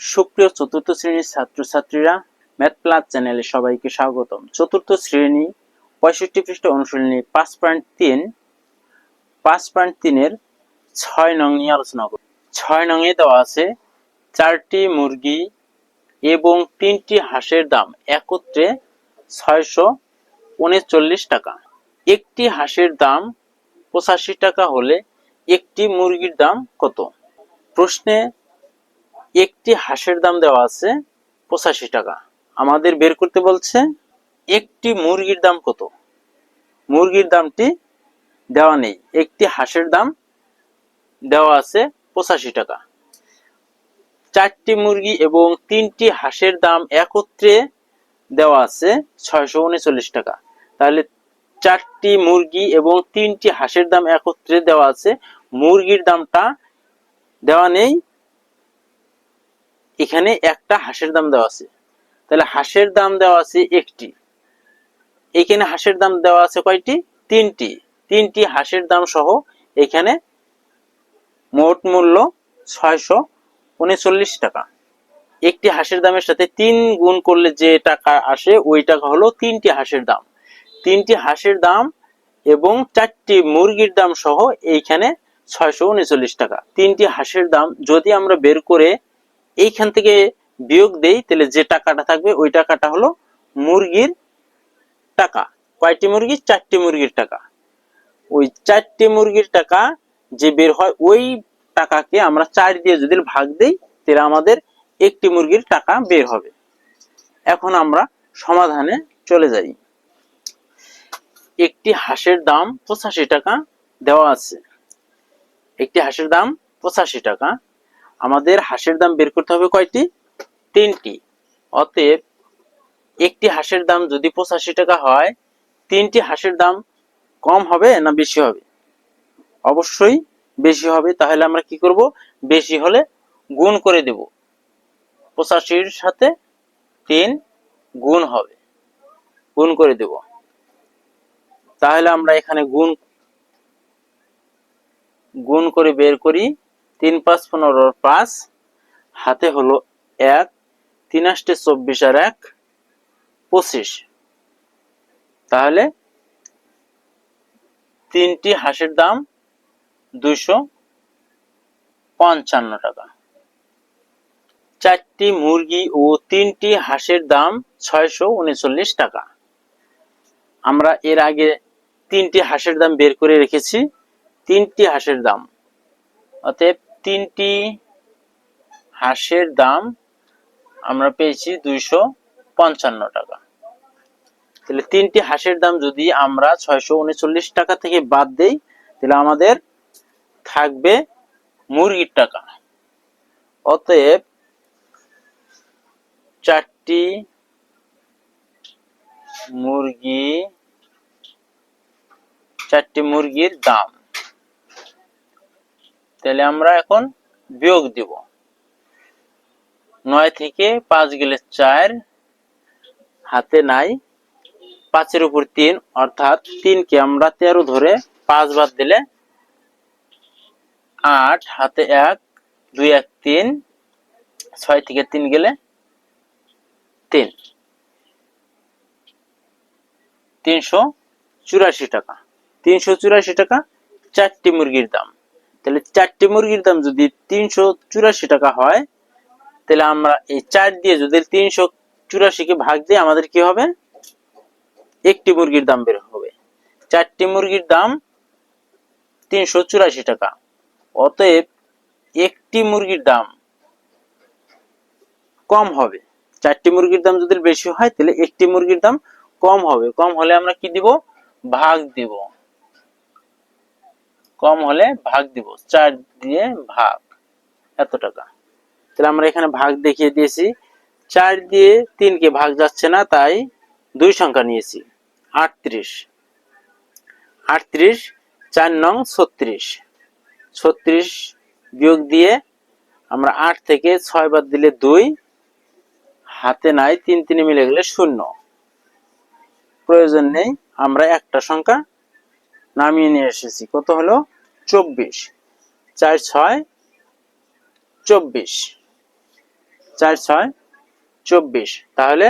সুপ্রিয় চতুর্থ শ্রেণির ছাত্রছাত্রীরা ম্যাথ প্লাস চ্যানেলে সবাইকে স্বাগতম। চতুর্থ শ্রেণি পঁয়ষট্টি পৃষ্ঠ অনুশীলনী পাঁচ পয়েন্ট তিন, পাঁচ পয়েন্ট তিনের ছয় নং নিয়ে আলোচনা করব। ছয় নংয়ে দেওয়া আছে, চারটি মুরগি এবং তিনটি হাঁসের দাম, একত্রে ছয়শো উনচল্লিশ টাকা। একটি হাঁসের দাম পঁচাশি টাকা হলে একটি মুরগির দাম কত? প্রশ্নে একটি হাঁসের দাম দেওয়া আছে পঁচাশি টাকা। আমাদের বের করতে বলছে, একটি মুরগির দাম কত? মুরগির দামটি দেওয়া নেই। একটি হাঁসের দাম দেওয়া আছে পঁচাশি টাকা। চারটি মুরগি এবং তিনটি হাঁসের দাম একত্রে দেওয়া আছে ছয়শো উনচল্লিশ টাকা। তাহলে চারটি মুরগি এবং তিনটি হাঁসের দাম একত্রে দেওয়া আছে, মুরগির দামটা দেওয়া নেই এখানে একটা হাঁসের দাম দেওয়া আছে। তাহলে হাঁসের দাম দেওয়া আছে একটি। এখানে হাঁসের দাম দেওয়া আছে কয়টি? তিনটি। তিনটি হাঁসের দাম সহ এখানে মোট মূল্য ছয়শো উনচল্লিশ টাকা। একটি হাঁসের দামের সাথে তিন গুণ করলে যে টাকা আসে, ওই টাকা হলো তিনটি হাঁসের দাম। তিনটি হাঁসের দাম এবং চারটি মুরগির দাম সহ এইখানে ছয়শো উনচল্লিশ টাকা। তিনটি হাঁসের দাম যদি আমরা বের করে এইখান থেকে বিয়োগ দেই, তাহলে যে টাকাটা থাকবে, ওই টাকাটা হলো মুরগির টাকা। কয়টি মুরগি? চারটি মুরগির টাকা। ওই চারটি মুরগির টাকা যে বের হয়, ওই টাকাকে আমরা চার দিয়ে যদি ভাগ দেই, তাহলে আমাদের একটি মুরগির টাকা বের হবে। এখন আমরা সমাধানে চলে যাই। একটি হাঁসের দাম পঁচাশি টাকা দেওয়া আছে। একটি হাঁসের দাম পঁচাশি টাকা। আমাদের হাঁসের দাম বের করতে হবে কয়টি? তিনটি। অতএব একটি হাঁসের দাম যদি পঁচাশি টাকা হয়, তিনটি হাঁসের দাম কম হবে না বেশি হবে? অবশ্যই বেশি হবে। তাহলে আমরা কি করব? বেশি হলে গুণ করে দেব। পঁচাশির সাথে তিন গুণ হবে। গুণ করে দেব। তাহলে আমরা এখানে গুণ গুণ করে বের করি। তিন পাঁচ পনেরো পাঁচ। হাতে হলো এক, তিন আষ্টে চব্বিশ আর এক, পঁচিশ। তাহলে তিনটি হাঁসের দাম দুইশো পঞ্চান্ন টাকা। চারটি মুরগি ও তিনটি হাঁসের দাম ছয়শো উনচল্লিশ টাকা। আমরা এর আগে তিনটি হাঁসের দাম বের করে রেখেছি। তিনটি হাঁসের দাম। অতএব তিনটি হাঁসের দাম আমরা পেয়েছি দুইশো পঞ্চান্ন টাকা। তাহলে তিনটি হাঁসের দাম যদি আমরা ছয়শো উনচল্লিশ টাকা থেকে বাদ দেই, তাহলে আমাদের থাকবে মুরগির টাকা। অতএব চারটি মুরগি, চারটি মুরগির দাম। তাহলে আমরা এখন বিয়োগ দিব। নয় থেকে পাঁচ গেলে চার, হাতে নাই, পাঁচের উপর তিন, অর্থাৎ তিনকে আমরা তেরো ধরে পাঁচ বাদ দিলে আট, হাতে এক, দুই এক তিন, ছয় থেকে তিন গেলে তিন। তিনশো চুরাশি টাকা। তিনশো চুরাশি টাকা চারটি মুরগির দাম। তাহলে চারটি মুরগির দাম যদি তিনশো চুরাশি টাকা হয়, তাহলে আমরা এই চার দিয়ে যদি তিনশো চুরাশিকে ভাগ দিয়ে আমাদের কি হবে? একটি মুরগির দাম বের হবে। চারটি মুরগির দাম তিনশো চুরাশি টাকা। অতএব একটি মুরগির দাম কম হবে। চারটি মুরগির দাম যদি বেশি হয়, তাহলে একটি মুরগির দাম কম হবে। কম হলে আমরা কি দিব? ভাগ দিব। কম হলে ভাগ দিব। চার দিয়ে ভাগ। এত টাকা। তাহলে আমরা এখানে ভাগ দেখিয়ে দিয়েছি। চার দিয়ে তিনকে ভাগ যাচ্ছে না, তাই দুই সংখ্যা নিয়েছি। আটত্রিশ। আটত্রিশ, চার নং ছত্রিশ। ছত্রিশ বিয়োগ দিয়ে আমরা আট থেকে ছয় বাদ দিলে দুই। হাতে নাই, তিন তিনে মিলে গেলে শূন্য। প্রয়োজন নেই, আমরা একটা সংখ্যা নামিয়ে নিয়ে এসেছি। কত হলো? চব্বিশ। চার ছয় চব্বিশ। চার ছয় চব্বিশ। তাহলে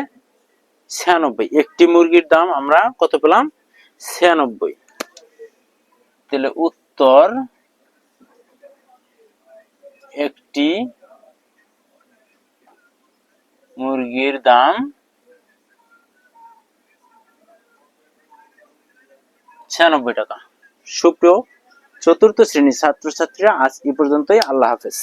ছিয়ানব্বই। একটি মুরগির দাম আমরা কত পেলাম? ছিয়ানব্বই। তাহলে উত্তর একটি মুরগির দাম ছিয়ানব্বই টাকা। সুপ্রিয় চতুর্থ শ্রেণির ছাত্রছাত্রীরা আজ এই পর্যন্তই। আল্লাহ হাফেজ।